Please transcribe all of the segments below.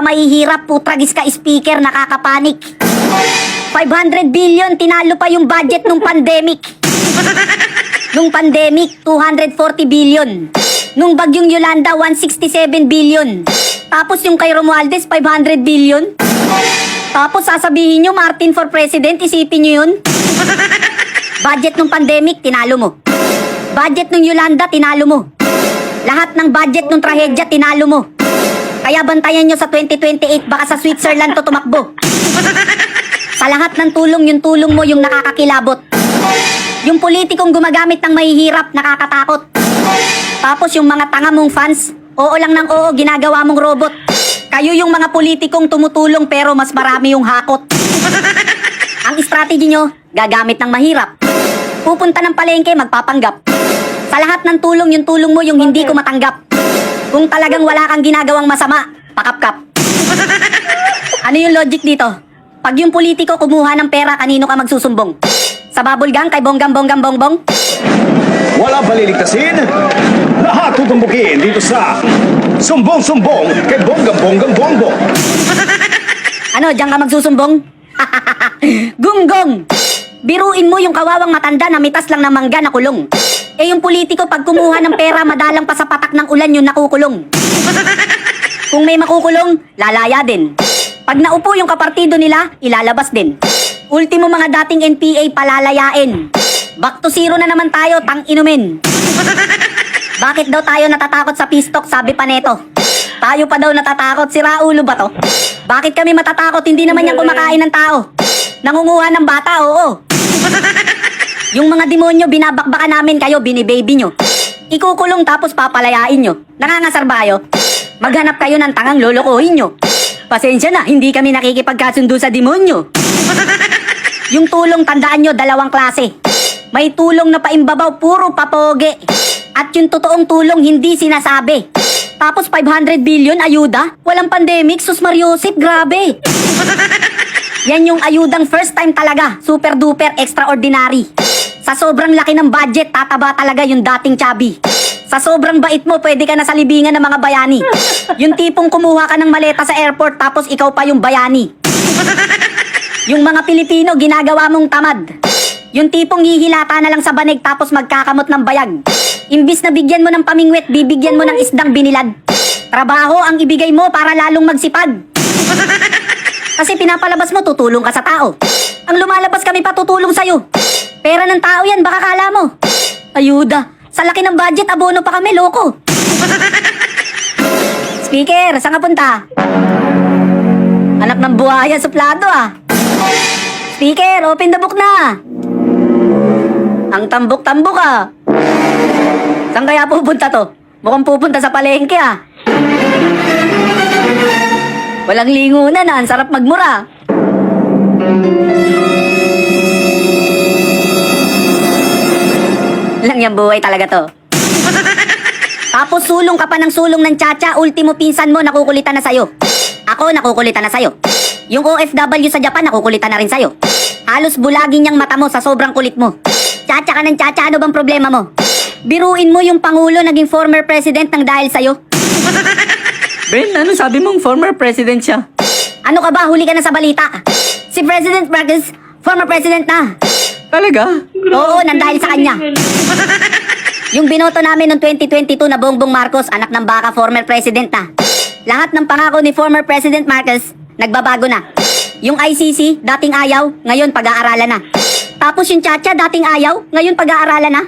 sa mahihirap, putragis ka speaker, nakakapanik. 500 billion, tinalo pa yung budget nung pandemic. Nung pandemic, 240 billion. Nung bagyong Yolanda, 167 billion. Tapos yung kay Romualdez, 500 billion. Tapos sasabihin nyo, Martin for President, isipin nyo yun. Budget nung pandemic, tinalo mo. Budget nung Yolanda, tinalo mo. Lahat ng budget nung trahedya, tinalo mo. Kaya bantayan nyo sa 2028, baka sa Switzerland to tumakbo. Sa lahat ng tulong, yung tulong mo yung nakakakilabot. Yung politikong gumagamit ng mahihirap, nakakatakot. Tapos yung mga tanga mong fans, oo lang ng oo, ginagawa mong robot. Kayo yung mga politikong tumutulong pero mas marami yung hakot. Ang strategy nyo, gagamit ng mahirap. Pupunta ng palengke, magpapanggap. Sa lahat ng tulong, yung tulong mo yung hindi ko matanggap. Kung talagang wala kang ginagawang masama, pakapkap. Ano yung logic dito? Pag yung politiko kumuha ng pera, kanino ka magsusumbong? Sa babulgang kay bonggam bonggam bongbong? Wala paliligtasin. Lahat tutumbukin dito sa Sumbong-sumbong kay Bonggang-Bonggang Bongbong. Ano, diyan ka magsusumbong? Gunggong! Biruin mo yung kawawang matanda na mitas lang ng mangga na kulong. Eh yung politiko pag kumuha ng pera madalang pa sa patak ng ulan yung nakukulong. Kung may makukulong, lalaya din. Pag naupo yung kapartido nila, ilalabas din. Ultimo mga dating NPA palalayain. Back to zero na naman tayo, tang inumin. Bakit daw tayo natatakot sa pistok, sabi pa neto? Tayo pa daw natatakot, si Raulo ba to? Bakit kami matatakot, hindi naman yan kumakain ng tao? Nangunguha ng bata, oo. Yung mga demonyo, binabakbaka namin kayo, binibaby nyo. Ikukulong tapos papalayain nyo. Nangangasar ba kayo? Maghanap kayo ng tangang lolokohin nyo. Pasensya na, hindi kami nakikipagkasundo sa demonyo. Yung tulong, tandaan nyo, dalawang klase. May tulong na paimbabaw, puro papoge. At yung totoong tulong, hindi sinasabi. Tapos 500 billion, ayuda? Walang pandemic, sus Mariosip, grabe. Yan yung ayudang first time talaga, super duper extraordinary. Sa sobrang laki ng budget, tataba talaga yung dating chubby. Sa sobrang bait mo, pwede ka na sa libingan ng mga bayani. Yung tipong kumuha ka ng maleta sa airport tapos ikaw pa yung bayani. Yung mga Pilipino, ginagawa mong tamad. Yung tipong hihilata na lang sa banig tapos magkakamot ng bayag. Imbis na bigyan mo ng pamingwit, bibigyan mo ng isdang binilad. Trabaho ang ibigay mo para lalong magsipag. Kasi pinapalabas mo, tutulong ka sa tao. Ang lumalabas kami pa tutulong sa'yo. Pera ng tao yan, baka kala mo. Ayuda, sa laki ng budget, abono pa kami, loko. Speaker, saan ka punta? Anak ng buhaya, suplado ah. Speaker, open the book na. Ang tambok-tambok ah. Saan kaya pupunta to? Mukhang pupunta sa palengke ah. Walang lingunan ah, ang sarap magmura. Yung buhay talaga to. Tapos sulong ka pa ng sulong ng tsacha, ultimo pinsan mo nakukulitan na sa'yo. Ako nakukulitan na sa'yo. Yung OFW sa Japan nakukulitan na rin sa'yo. Halos bulagin niyang mata mo sa sobrang kulit mo. Tsacha ka ng tsacha, ano bang problema mo? Biruin mo yung Pangulo naging former president ng dahil sa'yo. Ben, ano sabi mong former president siya? Ano ka ba? Huli ka na sa balita. Si President Marcos, former president na. Talaga? Oo, nandahil sa kanya. Yung binoto namin noong 2022 na Bongbong Marcos, anak ng baka, former president na. Lahat ng pangako ni former President Marcos, nagbabago na. Yung ICC, dating ayaw, ngayon pag-aaralan na. Tapos yung Chacha, dating ayaw, ngayon pag-aaralan na.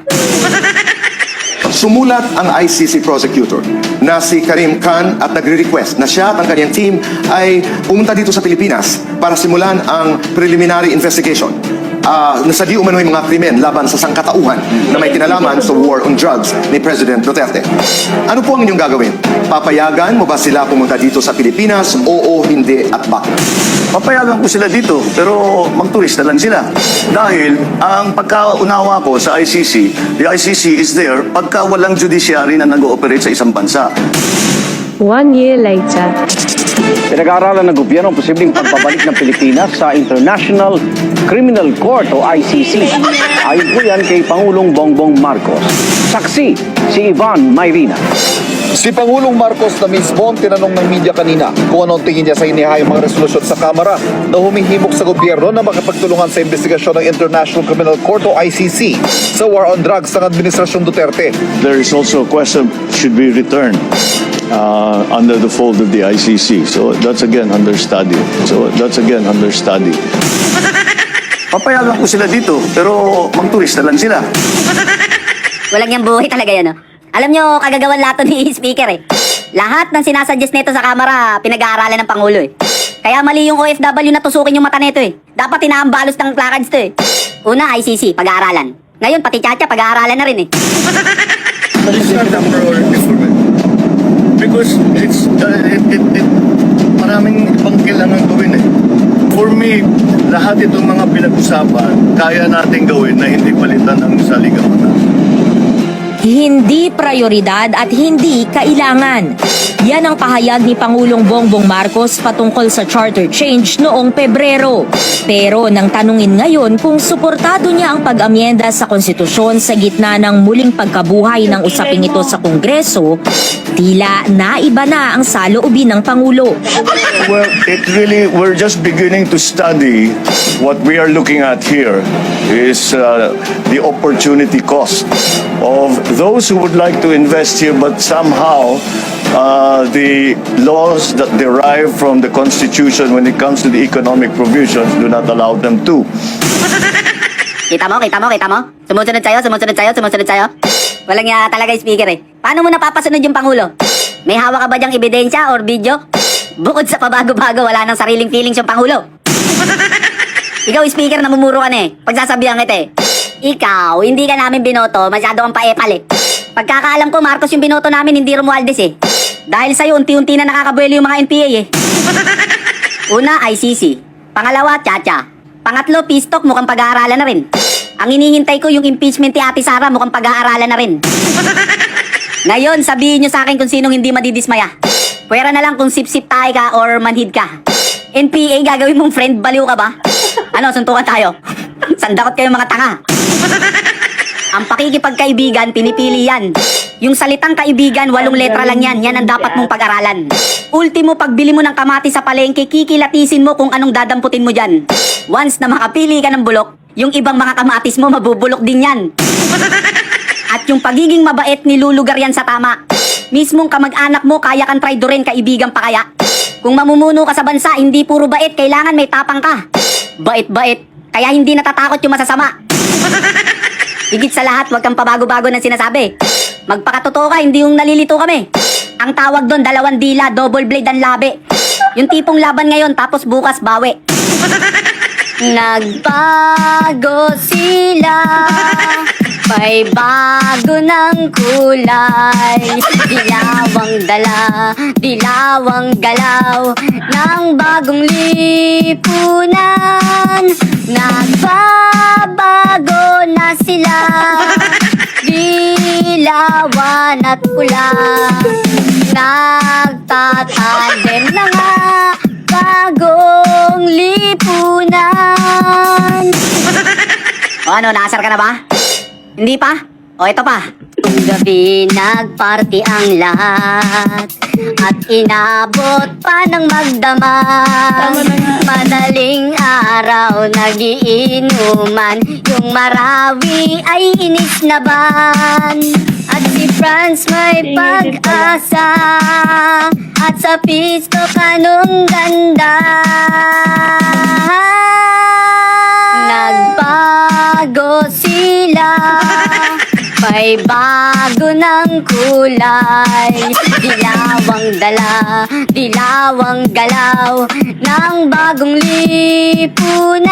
Sumulat ang ICC prosecutor na si Karim Khan at nagre-request na siya at ang kanyang team ay pumunta dito sa Pilipinas para simulan ang preliminary investigation uh, sa di umano'y mga krimen laban sa sangkatauhan na may kinalaman sa war on drugs ni President Duterte. Ano po ang inyong gagawin? Papayagan mo ba sila pumunta dito sa Pilipinas? Oo, hindi at bakit? Papayagan ko sila dito, pero magturista lang sila. Dahil ang pagkaunawa ko sa ICC, the ICC is there pagka walang judiciary na nag-ooperate sa isang bansa. One year later. Pinag-aaralan ng gobyerno ang posibleng pagbabalik ng Pilipinas sa International Criminal Court o ICC. Ayon po yan kay Pangulong Bongbong Marcos. Saksi si Ivan Mayrina. Si Pangulong Marcos na mismo ang tinanong ng media kanina kung anong tingin niya sa inihayang mga resolusyon sa Kamara na humihimok sa gobyerno na makapagtulungan sa investigasyon ng International Criminal Court o ICC sa war on drugs ng Administrasyong Duterte. There is also a question, should be returned uh, under the fold of the ICC. So that's again under study. So that's again under study. Papayagan ko sila dito, pero magturista lang sila. Walang yung buhay talaga yan, no? Alam nyo, kagagawan lato ni speaker eh. Lahat ng sinasuggest nito sa kamera, pinag-aaralan ng Pangulo eh. Kaya mali yung OFW na tusukin yung mata nito eh. Dapat tinaambalos ng placards to eh. Una, ICC, pag-aaralan. Ngayon, pati Chacha, pag-aaralan na rin eh. It's not a priority for me. Because it's, uh, it, it, it, maraming ibang kailangan gawin eh. For me, lahat itong mga pinag-usapan, kaya natin gawin na hindi palitan ng saligawan. Hindi prioridad at hindi kailangan. Yan ang pahayag ni Pangulong Bongbong Marcos patungkol sa charter change noong Pebrero. Pero nang tanungin ngayon kung suportado niya ang pag-amyenda sa konstitusyon sa gitna ng muling pagkabuhay ng usaping ito sa Kongreso, tila naiba na ang saloobin ng Pangulo. Well, it really, we're just beginning to study what we are looking at here is uh, the opportunity cost of those who would like to invest here, but somehow uh, the laws that derive from the Constitution when it comes to the economic provisions do not allow them to. Kita mo, kita mo, kita mo? Sumusunod sa'yo, sumusunod sa'yo, sumusunod sa'yo? Walang ya talaga speaker eh. Paano mo napapasunod yung Pangulo? May hawak ka ba diyang ebidensya or video? Bukod sa pabago-bago, wala nang sariling feelings yung Pangulo. Ikaw, speaker, namumuro ka na eh. Pagsasabihan kita eh. Ikaw, hindi ka namin binoto, masyado kang paepal eh. Pagkakaalam ko, Marcos yung binoto namin, hindi Romualdez eh. Dahil sa'yo, unti-unti na nakakabuelo yung mga NPA eh. Una, ICC. Pangalawa, Chacha. Pangatlo, Pistok, mukhang pag-aaralan na rin. Ang inihintay ko yung impeachment ni Ate Sara, mukhang pag-aaralan na rin. Ngayon, sabihin nyo sa akin kung sinong hindi madidismaya. Pwera na lang kung sip-sip tayo ka or manhid ka. NPA, gagawin mong friend, baliw ka ba? Ano, suntukan tayo? Sandakot kayo mga tanga. Ang pakikipagkaibigan, pinipili yan. Yung salitang kaibigan, walong letra lang yan. Yan ang dapat mong pag-aralan. Ultimo, pagbili mo ng kamati sa palengke, kikilatisin mo kung anong dadamputin mo dyan. Once na makapili ka ng bulok, yung ibang mga kamatis mo mabubulok din yan. At yung pagiging mabait nilulugar yan sa tama. Mismong kamag-anak mo, kaya kang traidorin kaibigan pa kaya. Kung mamumuno ka sa bansa, hindi puro bait, kailangan may tapang ka. Bait-bait, kaya hindi natatakot yung masasama. Higit sa lahat, huwag kang pabago-bago ng sinasabi. Magpakatotoo ka, hindi yung nalilito kami. Ang tawag doon, dalawang dila, double blade ang labi. Yung tipong laban ngayon, tapos bukas bawi. Nagbago sila May bago ng kulay. Dilawang dala, dilawang galaw Ng bagong lipunan. Nagbabago na sila. Dilawan at pula. Nagtatandem na nga Bagong lipunan. Ano, naasar ka na ba? Hindi pa? O ito pa. Gabi nagparty ang lahat. At inabot pa ng magdamag. Madaling araw nagiinuman. Yung marawi ay inis na ban. At si Franz may pag-asa. At sa pisto kanong ganda. Nagbago sila May bago ng kulay. Dilawang dala, dilawang galaw Ng bagong lipunan